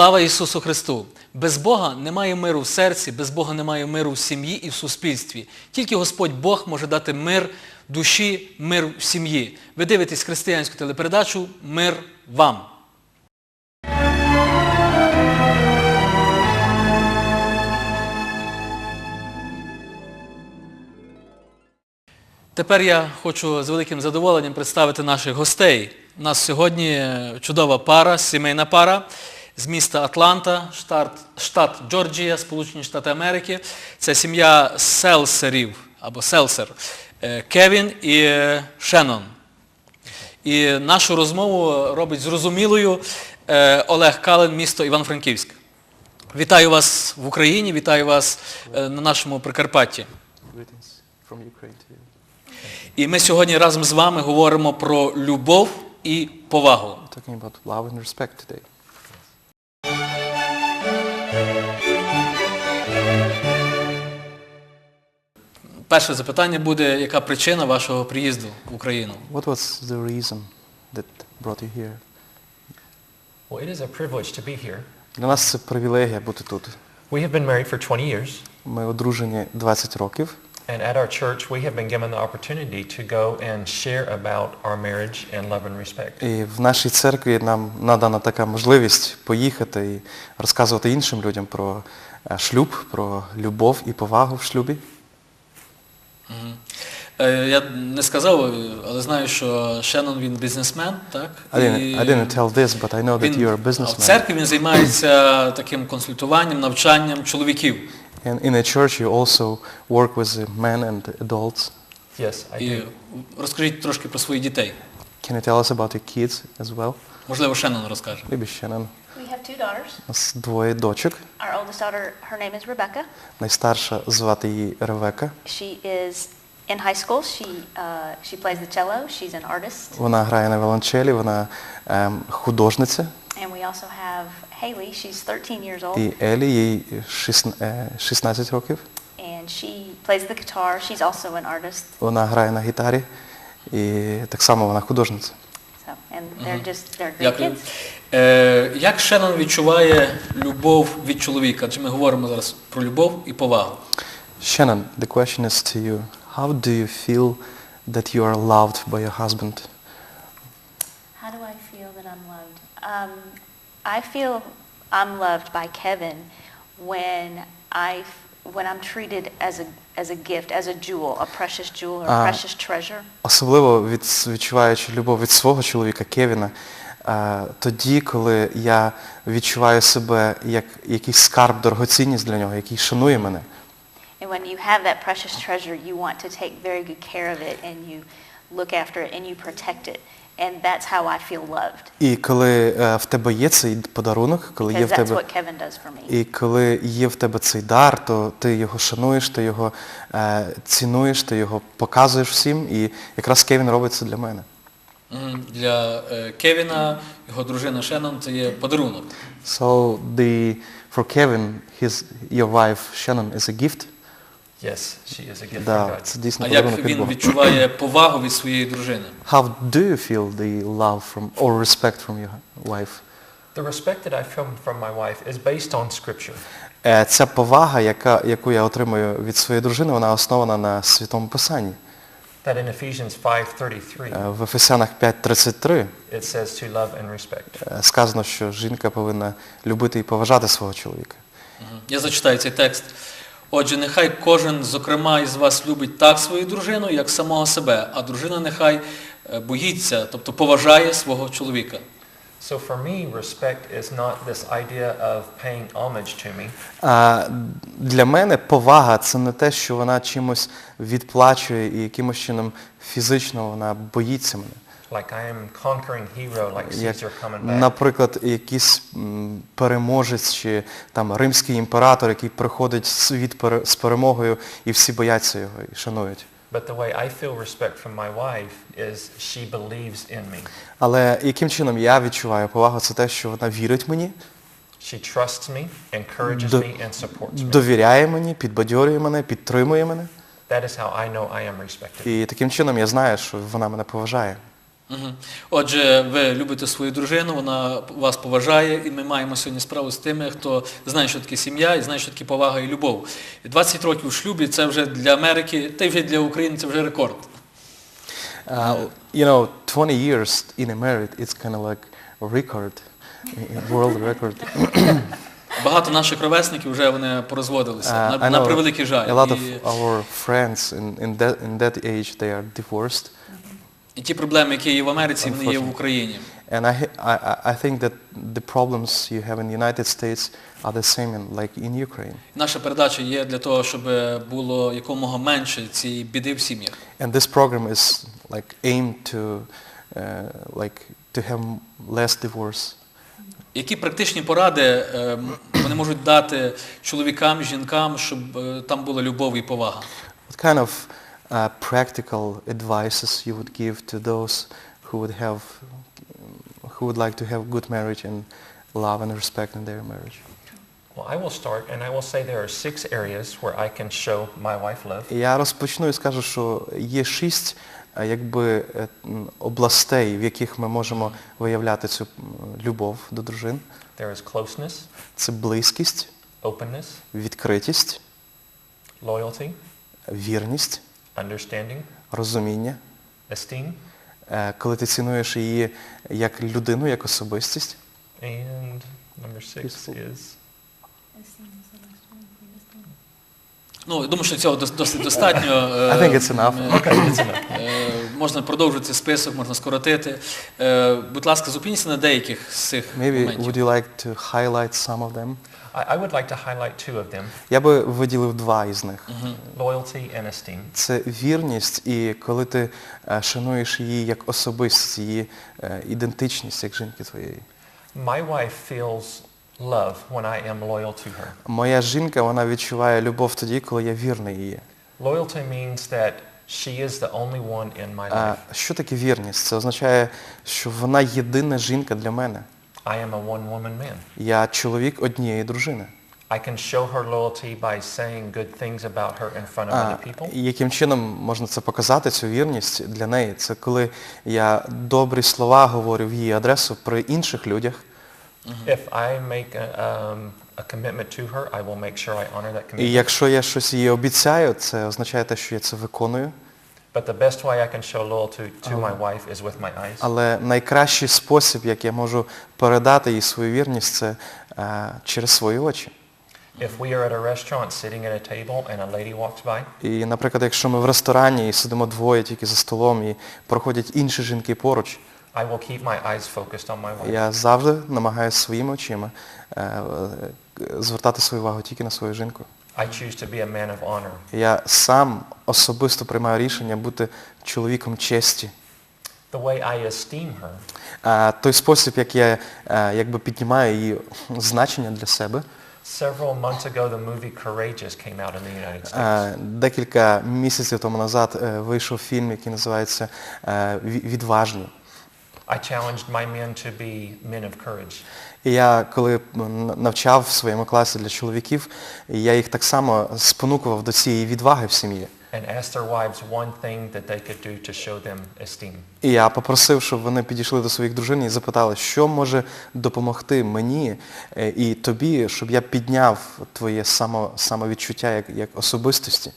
Слава Ісусу Христу! Без Бога немає миру в серці, без Бога немає миру в сім'ї і в суспільстві. Тільки Господь Бог може дати мир душі, мир в сім'ї. Ви дивитесь християнську телепередачу Мир вам. Тепер я хочу з великим задоволенням представити наших гостей. У нас сьогодні чудова пара, сімейна пара з міста Атланта, штат, штат Джорджія, Сполучені Штати Америки. Це сім'я Селсерів або Селсер, е, Кевін і е, Шеннон. І нашу розмову робить зрозумілою е, Олег Калин, місто Іван-Франківськ. Вітаю вас в Україні, вітаю вас на нашому Прикарпатті. І ми сьогодні разом з вами говоримо про любов і повагу. Перше запитання буде, яка причина вашого приїзду в Україну? What was the reason that brought you here? Well, it is a privilege to be here. Для нас це привілегія бути тут. We have been married for 20 years, Ми одружені 20 років, and at our church we have been given the opportunity to go and share about our marriage and love and respect. і в нашій церкві нам надана така можливість поїхати і розказувати іншим людям про е, шлюб, про любов і повагу в шлюбі. Е, Я не сказав, але знаю, що Шеннон він бізнесмен, так? I didn't, I didn't tell this, but I know that you're a а в церкві він займається таким консультуванням, навчанням чоловіків. And in a church you also work with men and adults. Yes, I do. розкажіть трошки про своїх дітей. Can you tell us about your kids as well? Можливо, Шеннон розкаже. Maybe Shannon. We have two daughters. У нас двоє дочок. Our oldest daughter, her name is Rebecca. Найстарша звати її Ревека. She is in high school. She uh, she plays the cello. She's an artist. Вона грає на віолончелі, вона ем, художниця. And we also have Haley. She's 13 years old, І Елі, їй шість- е, 16 років. and she plays the guitar. She's also an artist. Вона грає на гітарі. І так само вона художниця. So, and they're just they're great Дякую. kids. Е, як Шеннон відчуває любов від чоловіка? Адже ми говоримо зараз про любов і повагу. Shannon, the question is to you. How do you feel that you are loved by your husband? How do I feel that I'm loved? Um, I feel I'm loved by Kevin when I when I'm treated as a as a gift, as a jewel, a precious jewel or a Ah. precious treasure. Особливо від, відчуваючи любов від свого чоловіка Кевіна, е, тоді, коли я відчуваю себе як якийсь скарб, дорогоцінність для нього, який шанує мене. And when you have that precious treasure, you want to take very good care of it and you look after it and you protect it. And that's how I feel loved. І коли е, в тебе є цей подарунок, коли є в тебе і коли є в тебе цей дар, то ти його шануєш, ти його е, цінуєш, ти його показуєш всім. І якраз Кевін робить це для мене. Для е, Кевіна, його дружина Шеннон, це є подарунок. So the for Kevin, his your wife Shannon is a gift. Yes, she is a gift Да, God. це дійсно А як він відчуває повагу від своєї дружини? How do you feel the love from or respect from your wife? The respect that I feel from my wife is based on Scripture. Е, Ця повага, яка, яку я отримую від своєї дружини, вона основана на Святому Писанні. That in Ephesians 5:33 Е, В Ефесянах 5.33 it says to love and respect. е, сказано, що жінка повинна любити і поважати свого чоловіка. Я зачитаю цей текст. Отже, нехай кожен, зокрема, із вас любить так свою дружину, як самого себе, а дружина нехай е, боїться, тобто поважає свого чоловіка. So for me, respect is not this idea of paying homage to me. А для мене повага це не те, що вона чимось відплачує і якимось чином фізично вона боїться мене. Like I am conquering hero, like Caesar coming back. наприклад, якийсь м, переможець чи там римський імператор, який приходить пере- з перемогою і всі бояться його і шанують. But the way I feel respect from my wife is she believes in me. Але яким чином я відчуваю повагу, це те, що вона вірить мені, She trusts me, encourages До- me, and supports me. довіряє мені, підбадьорює мене, підтримує мене. That is how I know I am respected. І таким чином я знаю, що вона мене поважає. Отже, ви любите свою дружину, вона вас поважає, і ми маємо сьогодні справу з тими, хто знає, що таке сім'я і знає, що таке повага і любов. 20 років в шлюбі це вже для Америки, та й вже для України це вже рекорд. Uh, you know, 20 years in a marriage, it's kind of like a record, a world record. Багато наших ровесників вже вони порозводилися, Uh, на, на превеликий жаль. a lot of our friends in, in, that, in that age, they are divorced. І ті проблеми, які є в Америці, вони є в Україні. And I, I, I- think that the problems you have in the United States are the same in, like in Ukraine. Наша передача є для того, щоб було якомога менше цієї біди в сім'ях. And this program is like aimed to, uh, like, to have less divorce. Які практичні поради е, вони можуть дати чоловікам, жінкам, щоб е, там була любов і повага? What kind of uh, practical advices you would give to those who would have, who would like to have good marriage and love and respect in their marriage? Well, I will start, and I will say there are six areas where I can show my wife love. Я розпочну і скажу, що є шість е, якби, е, м, областей, в яких ми можемо виявляти цю м, любов до дружин. There is closeness, Це близькість, openness, відкритість, loyalty, вірність, understanding, розуміння, esteem, е, коли ти цінуєш її як людину, як особистість. and number six Peaceful. is Ну, я думаю, що цього дос- досить достатньо. Е, I think it's enough. е, okay. It's enough. е, Можна продовжити список, можна скоротити. Е, Будь ласка, зупиніться на деяких з цих Maybe моментів. would you like to highlight some of them? I, I would like to highlight two of them: Я би виділив два із них. loyalty and esteem. Це вірність і коли ти е, шануєш її як особистість, її е, ідентичність як жінки твоєї. My wife feels love when I am loyal to her. Моя жінка, вона відчуває любов тоді, коли я вірний її. Loyalty means that she is the only one in my А що таке вірність? Це означає, що вона єдина жінка для мене. I am a one-woman man. Я чоловік однієї дружини. I can show her loyalty by saying good things about her in front of other people. яким чином можна це показати, цю вірність для неї? Це коли я добрі слова говорю в її адресу при інших людях. If I make a, um, І якщо я щось їй обіцяю, це означає те, що я це виконую. But the best way I can show loyalty to my wife is with my eyes. Але найкращий спосіб, як я можу передати їй свою вірність, це е, через свої очі. If we are at a restaurant sitting at a table and a lady walks by, І, наприклад, якщо ми в ресторані і сидимо двоє тільки за столом і проходять інші жінки поруч, I will keep my eyes focused on my wife. я завжди намагаюся своїми очима е, звертати свою увагу тільки на свою жінку. I choose to be a man of honor. Я сам особисто приймаю рішення бути чоловіком честі. The way I esteem her А той спосіб, як я е, якби піднімаю її значення для себе, Several months ago, the movie Courageous came out in the United States. Е, Декілька місяців тому назад е, вийшов фільм, який називається Відважні. I challenged my men to be men of courage. Я коли навчав в своєму класі для чоловіків, я їх так само спонукував до цієї відваги в сім'ї. І я попросив, щоб вони підійшли до своїх дружин і запитали, що може допомогти мені е, і тобі, щоб я підняв твоє само, самовідчуття як, як особистості.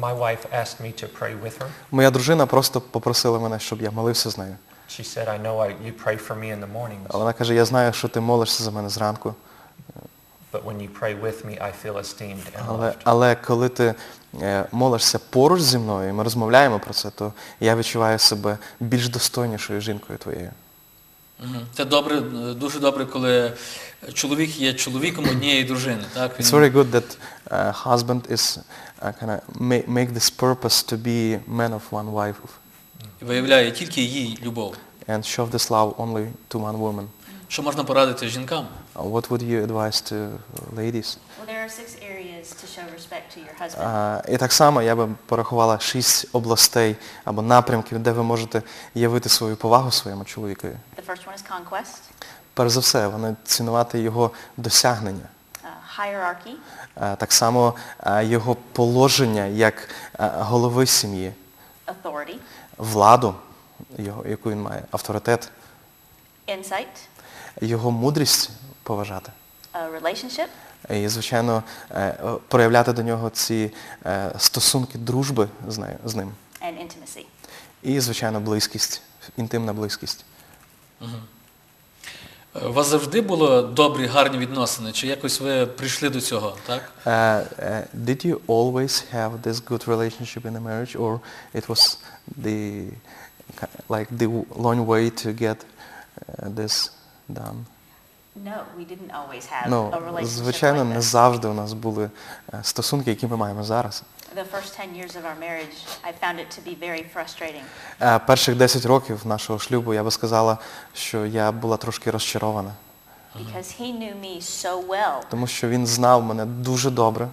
My wife asked me to pray with her. Моя дружина просто попросила мене, щоб я молився з нею. She said, I know I, you pray for me in the mornings, Вона каже, я знаю, що ти молишся за мене зранку. but when you pray with me, I feel esteemed and Але, loved. але коли ти е, молишся поруч зі мною, і ми розмовляємо про це, то я відчуваю себе більш достойнішою жінкою твоєю. Мгм. Це добре, е, дуже добре, коли чоловік є чоловіком однієї дружини. Так? It's very good that uh, husband is uh, kind of make, make this purpose to be man of one wife виявляє тільки її любов. and show this love only to one woman. Що можна порадити жінкам? Uh, what would you advise to ladies? Well, there are six areas to show respect to your husband. Uh, і так само я би порахувала шість областей або напрямків, де ви можете явити свою повагу своєму чоловікові. The first one is conquest, Перш за все, вони цінувати його досягнення. uh, hierarchy, Е, Так само е, його положення як е, голови сім'ї, authority, владу, його, яку він має, авторитет, insight, його мудрість поважати. a relationship, І, звичайно, е, е, проявляти до нього ці е, стосунки дружби з, нею, з ним. and intimacy. І, звичайно, близькість, інтимна близькість. Е, У вас завжди були добрі, гарні відносини, чи якось ви прийшли до цього, так? Uh, uh, did you always have this good relationship in the marriage, or it was the like the long way to get uh, this done? Ну, звичайно, не завжди у нас були е, стосунки, які ми маємо зараз. The first 10 years of our marriage, I found it to be very frustrating Е, Перших 10 років нашого шлюбу я би сказала, що я була трошки розчарована, тому що він знав мене дуже добре.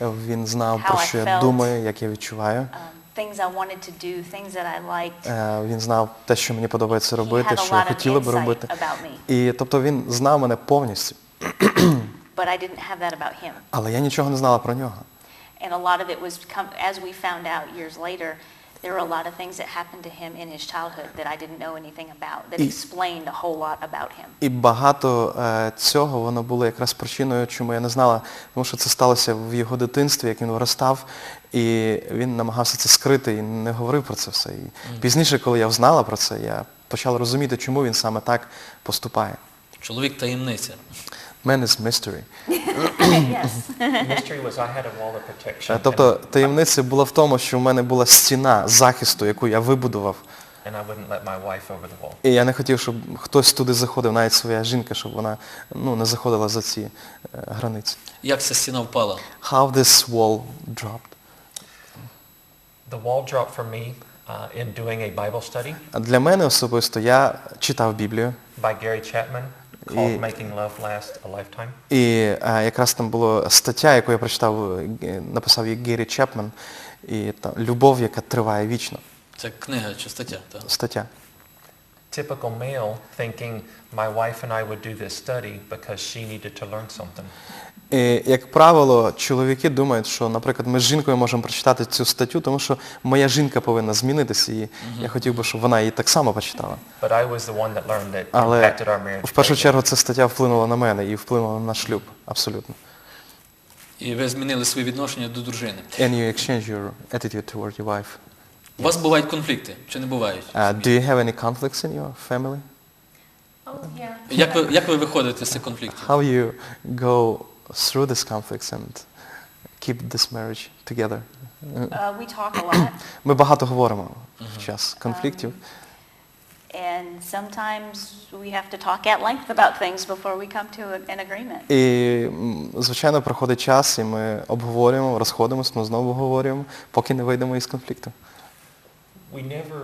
Uh, Він знав, про що я думаю, як я відчуваю. Um, things I wanted to do, things that I liked. Е, Він знав те, що мені подобається робити, had a що lot of хотіла би insight робити. about І тобто він знав мене повністю, but I didn't have that about him. але я нічого не знала про нього. And a lot of it was, come, as we found out years later, there were a lot of things that happened to him in his childhood that I didn't know anything about, that І- explained a whole lot about him. І багато е, цього воно було якраз причиною, чому я не знала, тому що це сталося в його дитинстві, як він виростав, і він намагався це скрити і не говорив про це все. І пізніше, коли я знала про це, я почала розуміти, чому він саме так поступає. Чоловік таємниця. Man is mystery. Mystery was I had a wall of protection. Е, Тобто таємниця була в тому, що в мене була стіна захисту, яку я вибудував. and, and I wouldn't let my wife over the wall. І я не хотів, щоб хтось туди заходив, навіть своя жінка, щоб вона ну, не заходила за ці е, границі. Як ця стіна впала? How this wall dropped. The wall dropped for me uh, in doing a Bible study А Для мене особисто я читав Біблію, by Gary Chapman called І- Making Love Last a Lifetime. і е, якраз там була стаття, яку я прочитав, е, написав її Гері Чепмен, і там Любов, яка триває вічно. Це книга чи стаття, так? Стаття. Typical male thinking my wife and I would do this study because she needed to learn something. І, як правило, чоловіки думають, що, наприклад, ми з жінкою можемо прочитати цю статтю, тому що моя жінка повинна змінитися, і я хотів би, щоб вона її так само почитала. But I was the one that learned that Але impacted our marriage. в першу чергу ця стаття вплинула на мене і вплинула на наш шлюб, абсолютно. І ви змінили свої відношення до дружини. And you exchange your attitude toward your wife. У вас бувають конфлікти, чи не бувають? Uh, do you have any conflicts in your family? Oh, yeah. Як ви, як ви виходите з цих конфліктів? How you go through these conflicts and keep this marriage together? Uh, we talk a lot, Ми багато говоримо в час конфліктів. and sometimes we have to talk at length about things before we come to an agreement. І, звичайно, проходить час, і ми обговорюємо, розходимося, ми знову говоримо, поки не вийдемо із конфлікту. We never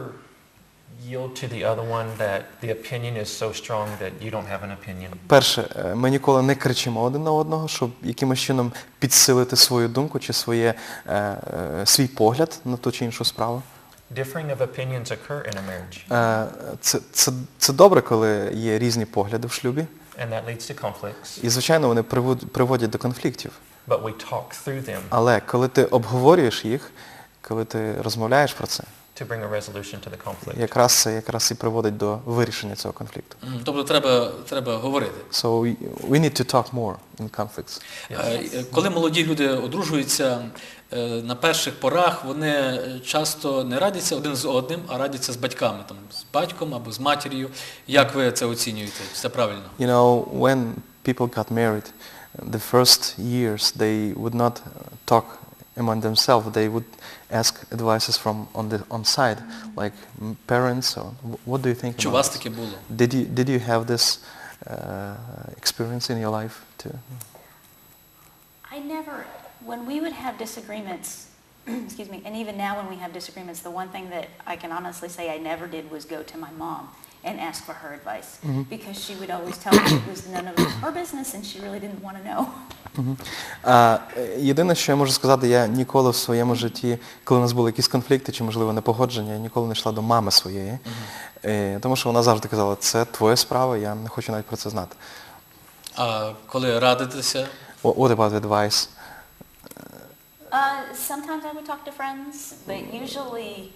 yield to the other one that the opinion is so strong that you don't have an opinion. Перше, е, ми ніколи не кричимо один на одного, щоб якимось чином підсилити свою думку чи своє, е, е, свій погляд на ту чи іншу справу. Differing of opinions occur in a marriage, Це, це, це добре, коли є різні погляди в шлюбі. and that leads to conflicts, І, звичайно, вони привод- приводять до конфліктів. but we talk through them Але коли ти обговорюєш їх, коли ти розмовляєш про це, to bring a resolution to the conflict. якраз це якраз і приводить до вирішення цього конфликту. Мгм, Тобто треба, треба говорити. So we, we need to talk more in conflicts. Е, Коли молоді люди одружуються, е, на перших порах вони часто не радяться один з одним, а радяться з батьками, там, з батьком або з матір'ю. Як ви це оцінюєте? Це правильно? You know, when people got married, the first years they would not uh, talk among themselves. They would ask advices from on the on side, like mm, parents. Or wh- what do you think? Чи у about вас this? таке було? Did you did you have this uh, experience in your life too? I never, when we would have disagreements, excuse me, and even now when we have disagreements, the one thing that I can honestly say I never did was go to my mom And ask for her advice mm -hmm. because she would always tell me it was none of her business and she really didn't want to know. А, е, єдине, що я можу сказати, я ніколи в своєму житті, коли у нас були якісь конфлікти чи, можливо, непогодження, я ніколи не йшла до мами своєї. Е, Тому що вона завжди казала, це твоя справа, я не хочу навіть про це знати. А коли радитеся, What what about advice? Uh, sometimes I would talk to friends, but usually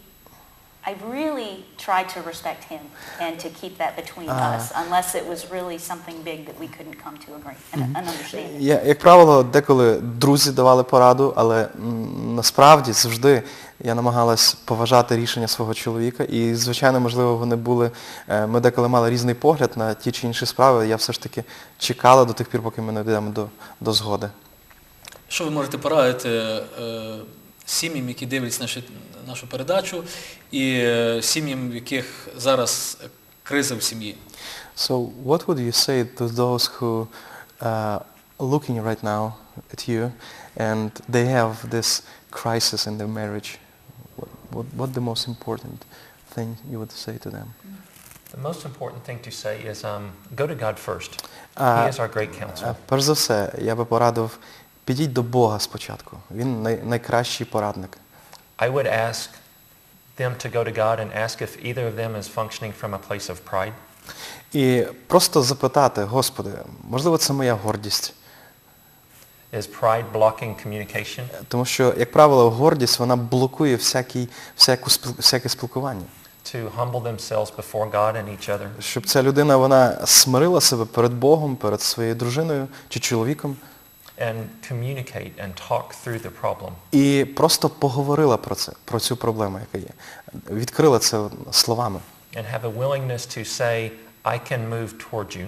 I really tried to respect him and to keep that between us, unless it was really something big that we couldn't come to agree and, and understand. Я, як правило, деколи друзі давали пораду, але м, насправді завжди я намагалась поважати рішення свого чоловіка. І, звичайно, можливо, вони були, е, ми деколи мали різний погляд на ті чи інші справи. Я все ж таки чекала до тих пір, поки ми не дійдемо до, до згоди. Що ви можете порадити е, сім'ям, які дивляться наші, нашу передачу, і е, сім'ям, в яких зараз криза в сім'ї? So what would you say to those who uh, looking right now at you and they have this crisis in their marriage? What, what, what the most important thing you would say to them? The most important thing to say is um, go to God first. Uh, he is our great counselor. Е, Перш за все, я би порадив, підіть до Бога спочатку. Він най, найкращий порадник. I would ask them to go to God and ask if either of them is functioning from a place of pride. І просто запитати, Господи, можливо, це моя гордість. Is pride blocking communication? Тому що, як правило, гордість, вона блокує всякий, всяку, спіл- всяке спілкування. To humble themselves before God and each other Щоб ця людина, вона смирила себе перед Богом, перед своєю дружиною чи чоловіком and communicate and talk through the problem. і просто поговорила про це, про цю проблему, яка є. Відкрила це словами. And have a willingness to say, I can move toward you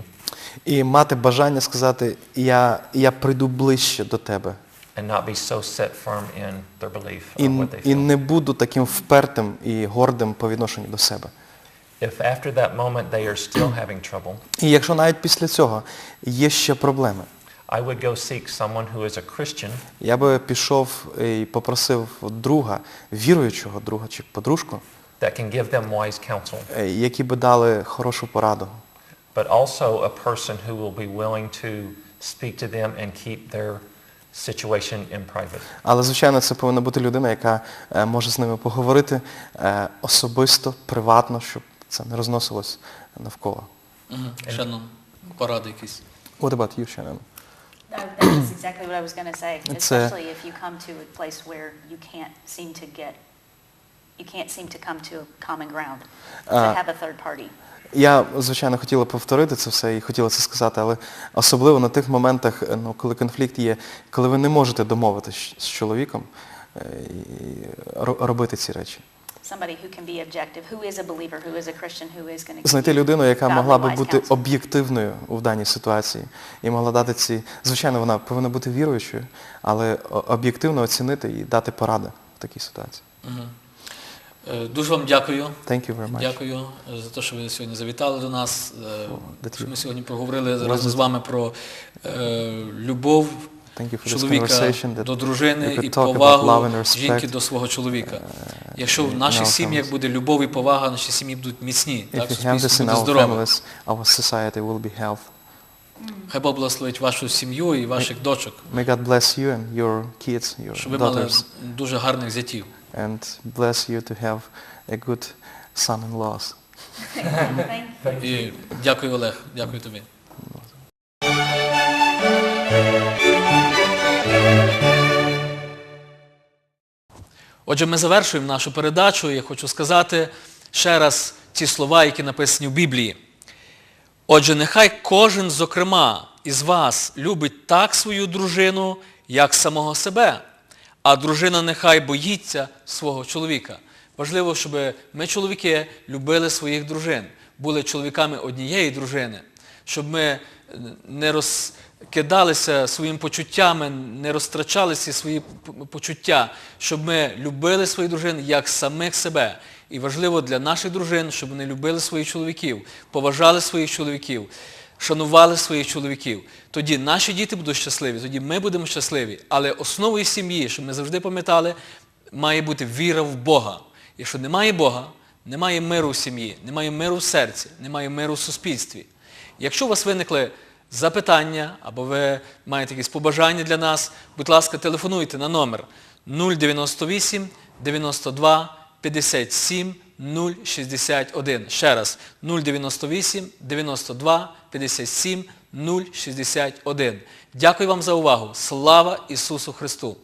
І мати бажання сказати, я, я прийду ближче до тебе. and not be so set firm in their belief І, what they і не буду таким впертим і гордим по відношенню до себе. If after that moment they are still having trouble, І якщо навіть після цього є ще проблеми, I would go seek someone who is a Christian я би пішов і попросив друга, віруючого друга чи подружку, that can give them wise counsel, е, які би дали хорошу пораду. but also a person who will be willing to speak to them and keep their situation in private. Але, звичайно, це повинна бути людина, яка е, може з ними поговорити е, особисто, приватно, щоб це не розносилось навколо. Угу. Ще поради якісь. What about you, Shannon? Exactly what I was going to say, It's a- especially if you come to a place where you can't seem to get, you can't seem to come to a common ground, to Uh, have a third party. Я, звичайно, хотіла повторити це все і хотіла це сказати, але особливо на тих моментах, е, ну, коли конфлікт є, коли ви не можете домовитися з чоловіком е, і ро- робити ці речі. Somebody who can be objective, who is a believer, who is a Christian, who is going to Знайти людину, яка могла би бути об'єктивною в даній ситуації і могла дати ці. Звичайно, вона повинна бути віруючою, але об'єктивно оцінити і дати поради в такій ситуації. Угу. Дуже вам дякую. Thank you very much. Дякую е, за те, що ви сьогодні завітали до нас. е, що ми сьогодні поговорили разом з вами про е, любов Чоловіка до дружини і повагу жінки до свого чоловіка. Якщо в наших сім'ях буде любов і повага, наші сім'ї будуть міцні, так, суспільство буде здорове. health. Хай Бог благословить вашу сім'ю і ваших дочок, May God bless you and your kids, your щоб ви мали дуже гарних зятів. and bless you to have a good son-in-laws. Thank you. І дякую, Олег, дякую тобі. Отже, ми завершуємо нашу передачу. і Я хочу сказати ще раз ці слова, які написані в Біблії. Отже, нехай кожен, зокрема, із вас любить так свою дружину, як самого себе, а дружина нехай боїться свого чоловіка. Важливо, щоб ми, чоловіки, любили своїх дружин, були чоловіками однієї дружини, щоб ми не розкидалися своїми почуттями, не розтрачали ці свої почуття, щоб ми любили своїх дружин як самих себе. І важливо для наших дружин, щоб вони любили своїх чоловіків, поважали своїх чоловіків, шанували своїх чоловіків. Тоді наші діти будуть щасливі, тоді ми будемо щасливі. Але основою сім'ї, щоб ми завжди пам'ятали, має бути віра в Бога. Якщо немає Бога, немає миру в сім'ї, немає миру в серці, немає миру в суспільстві. Якщо у вас виникли запитання або ви маєте якісь побажання для нас, будь ласка, телефонуйте на номер 098 92 57 061. Ще раз 098 92 57 061. Дякую вам за увагу. Слава Ісусу Христу!